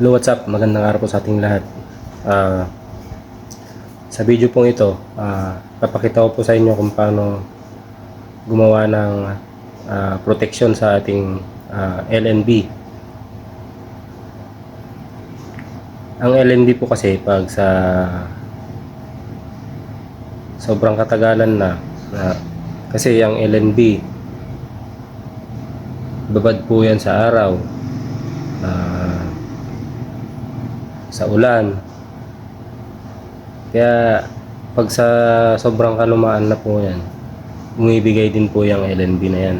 Hello, what's up? Magandang araw po sa ating lahat. Ah, sa video pong ito, ah, papakita ko po sa inyo kung paano gumawa ng ah, protection sa ating ah, LNB. Ang LNB po kasi pag sa sobrang katagalan na, na kasi ang LNB babad po yan sa araw ah, sa ulan. Kaya pag sa sobrang kalumaan na po yan umibigay din po yung LNB na yan.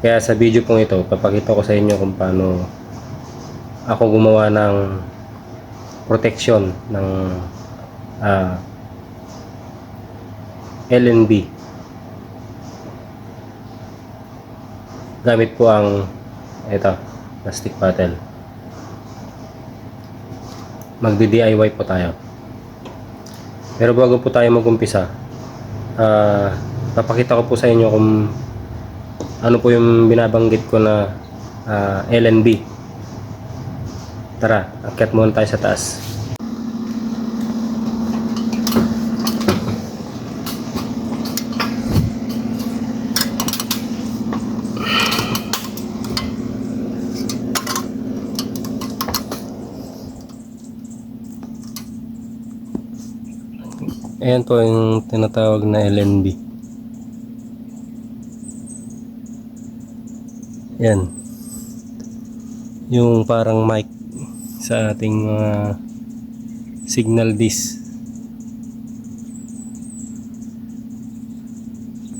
Kaya sa video pong ito papakita ko sa inyo kung paano ako gumawa ng protection ng ah, LNB gamit po ang ito plastic bottle magdi-DIY po tayo. Pero bago po tayo mag-umpisa ah, papakita ko po sa inyo kung ano po yung binabanggit ko na ah, LNB tara akyat muna tayo sa taas Ayan po yung tinatawag na LNB. Yan. Yung parang mic sa ating mga signal dish.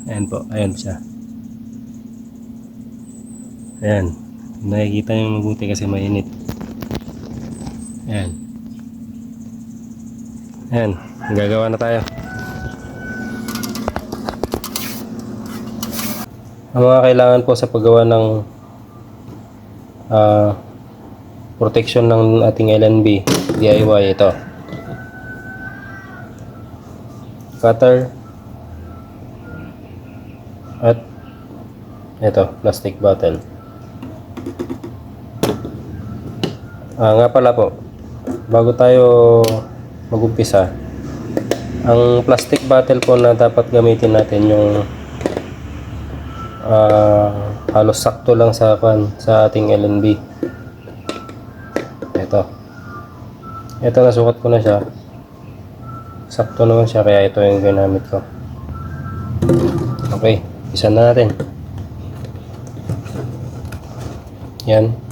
Ayan po, ayan siya. Ayan. Nakikita nyo mabuti kasi mainit. Ayan. Ayan, gagawa na tayo. Ang mga kailangan po sa paggawa ng ah, protection ng ating LNB DIY ito. Cutter at ito, plastic bottle. Ah, nga pala po, bago tayo magumpisa ang plastic bottle po na dapat gamitin natin yung ah, halos sakto lang sa kan sa ating LNB ito. Ito nasukat ko na siya. Sakto naman siya kaya ito yung ginamit ko. Okay isa na natin. Yan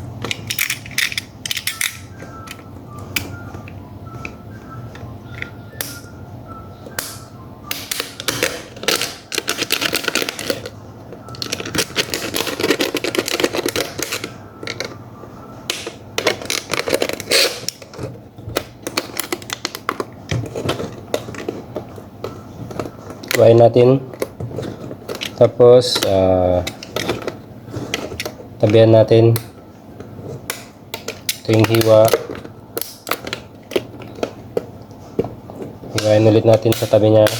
Kuhain natin. Tapos, ah tabihan natin. Ito yung hiwa. Hiwain ulit natin sa tabi niya.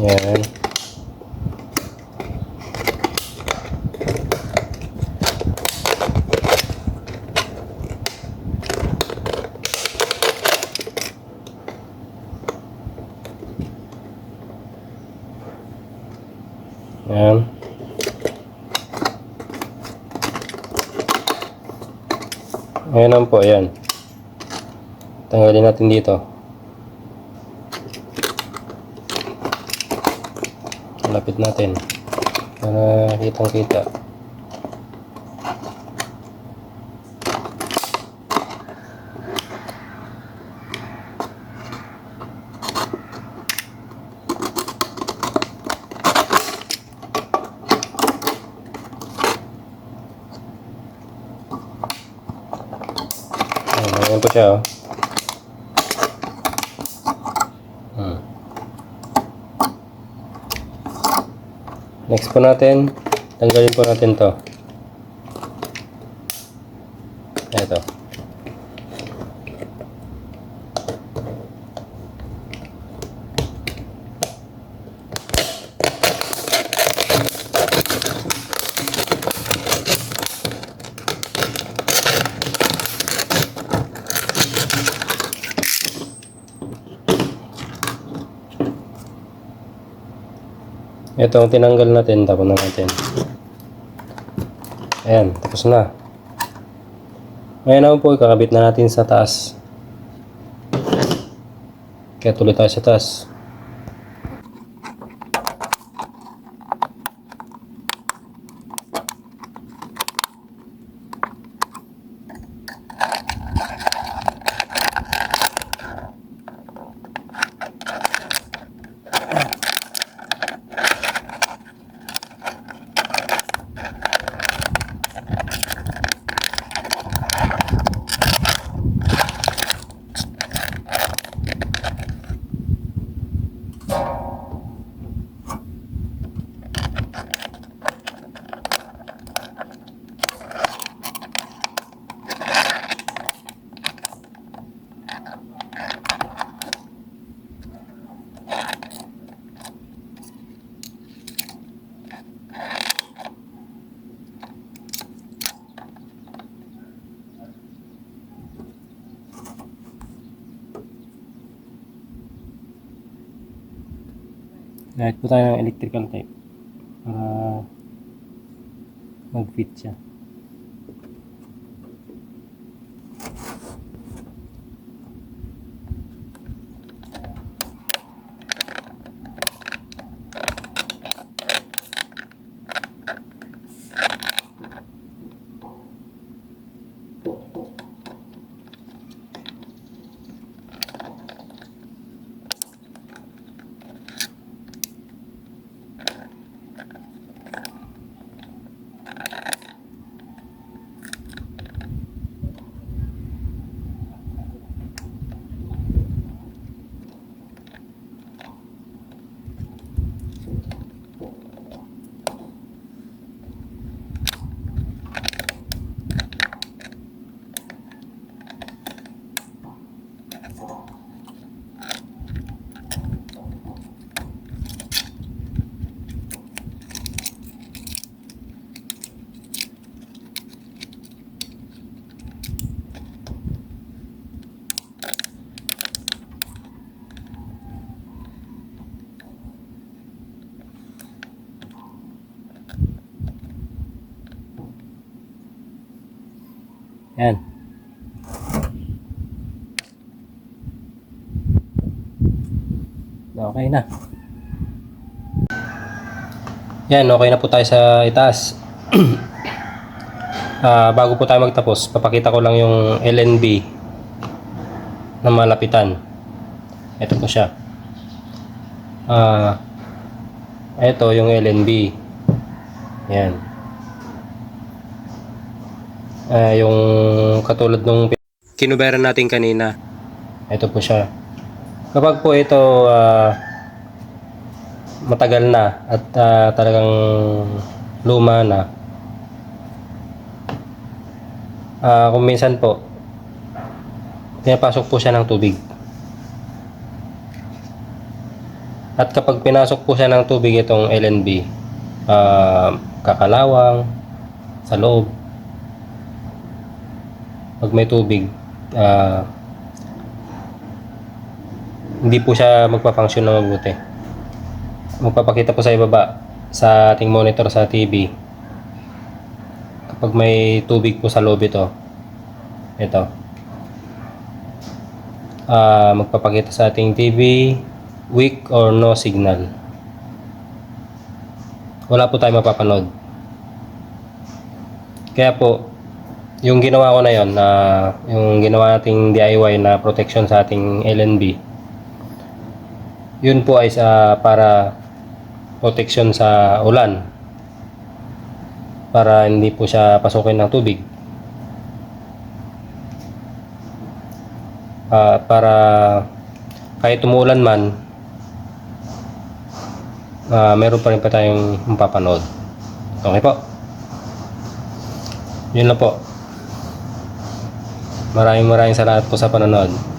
Yan. Yan. Ayan lang po, ayan. Tanggalin natin dito. Lapit natin. Para kitang kita. Ayan, ayan po siya oh. Hmm. Next po natin, Tanggalin po natin to. Ito. Ito ang tinanggal natin, tapon na natin. Ayan, tapos na. Ngayon naman po, kakabit na natin sa taas. Kaya tuloy tayo sa taas. Kahit po tayo ng electrical tape para mag-fit siya. Yan. Okay na. Yan, okay na po tayo sa itaas. Ah, bago po tayo magtapos, papakita ko lang yung LNB na malapitan. Ito po siya. Ah, ito yung LNB. Yan. Ah, yung katulad nung kinuberan natin kanina. Ito po siya. Kapag po ito ah, matagal na at ah, talagang luma na, ah, kung minsan po, pinapasok po siya ng tubig. At kapag pinasok po siya ng tubig itong LNB, ah, kakalawang, sa loob, pag may tubig, ah, hindi po siya magpa-function na mabuti. Magpapakita po sa ibaba sa ating monitor sa TV. Kapag may tubig po sa loob ito, ito. Ah, magpapakita sa ating TV weak or no signal. Wala po tayong mapapanood. Kaya po, yung ginawa ko na yon na yung ginawa nating DIY na protection sa ating LNB yun po ay sa para protection sa ulan para hindi po siya pasukin ng tubig Ah, para kahit umuulan man ah, meron pa rin pa tayong mapapanood Okay po. Yun lang po. Maraming maraming salamat po sa panonood.